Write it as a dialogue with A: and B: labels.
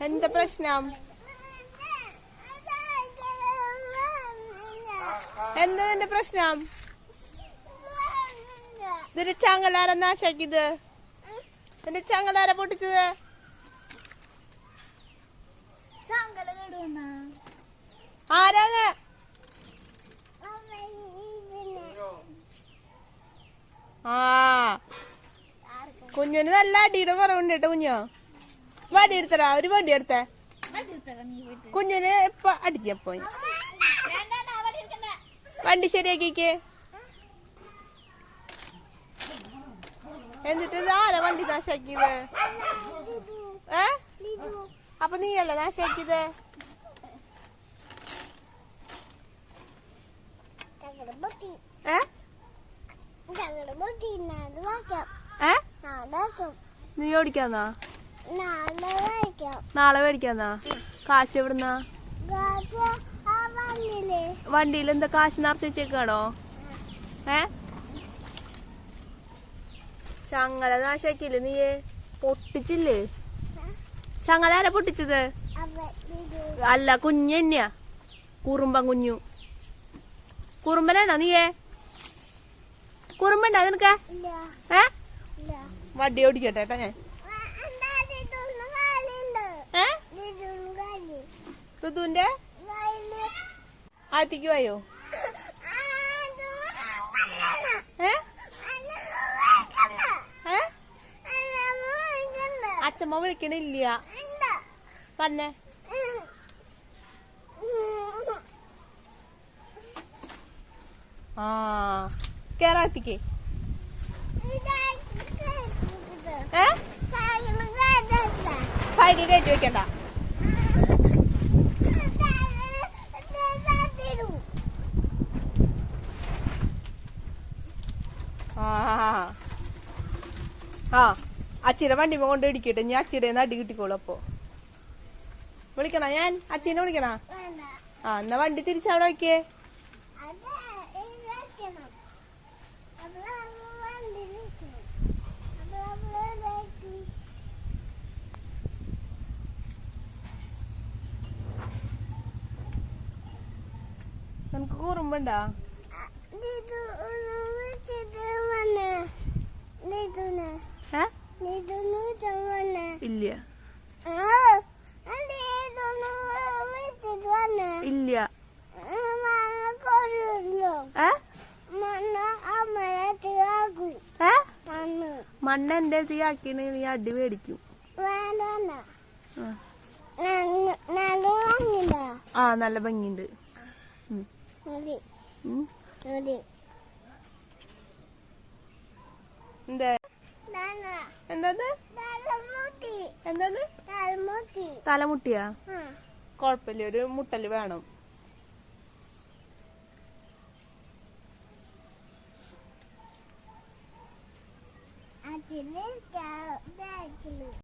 A: എന്താ പ്രശ്നം? എന്താ നിന്റെ പ്രശ്നം? ഇതിന്റെ ചങ്ങലാര നാശാക്കിയത്? നിന്റെ ചങ്ങലാര പൊട്ടിച്ചത്? ആരാണ്? ആ. കുഞ്ഞിന് നല്ല അടിയുടെ കുറവുണ്ട് കേട്ടോ കുഞ്ഞോ. വടി എടുത്തടാ ഒരു വടി എടുത്തേ കുഞ്ഞിന് ഇപ്പൊ അടിച്ചപ്പോ
B: പോയി. അവിടെ ഇരിക്കണ്ട.
A: വണ്ടി ശരിയാക്കിക്കേ. എന്നിട്ട് ഇത് ആരാ വണ്ടി നാശാക്കിയത്? ഏ? അപ്പൊ നീയല്ലേ നാശാക്കിയത്? ഏ? നീ ഓടിക്കാന്നാ? നാളെ മേടിക്കാന്നാ? കാശ് എവിടുന്നാ? വണ്ടിയിൽ എന്താ കാശ് നിറച്ച് വെച്ചേക്കാണോ? ഏ? ചങ്ങല നാശാക്കിയില്ലേ നീയെ? പൊട്ടിച്ചില്ലേ? ചങ്ങല ആരാ പൊട്ടിച്ചത്? അല്ല കുഞ്ഞ് തന്നെയാ. കുറുമ്പൻ കുഞ്ഞു. കുറുമ്പനാണോ നീയേ? കുറുമ്പണ്ടാ നിനക്ക്? ഏ? വണ്ടി ഓടിക്കട്ടെ കേട്ടോ ഞാൻ. ഋതുവിന്റെ ആത്തിക്ക് വായോ? അച്ഛമ്മ വിളിക്കണില്ല. വന്നേ. ആ കേറാത്തിക്ക് ഫയലിൽ കയറ്റി വെക്കണ്ട. ആ അച്ഛനെ വണ്ടി കൊണ്ട് ഇടിക്കട്ടെ. ഞാൻ അച്ചിയുടെ അടി കിട്ടിക്കോളൂ അപ്പോ. വിളിക്കണ ഞാൻ? അച്ഛനെ വിളിക്കണ? ആ എന്നാ വണ്ടി തിരിച്ചവിടെ വയ്ക്കേ നമുക്ക് കുറുമ്പണ്ടാ ഏ ഇല്ല. ഇല്ല. മണ്ണ് എന്റെ തീയാക്കിണ് നീ അടി മേടിക്കും. ആ. നല്ല ഭംഗിയുണ്ട്. എന്താ? തലമുട്ടിയാ? കൊഴപ്പില്ല ഒരു മുട്ടൽ വേണം. അതിന്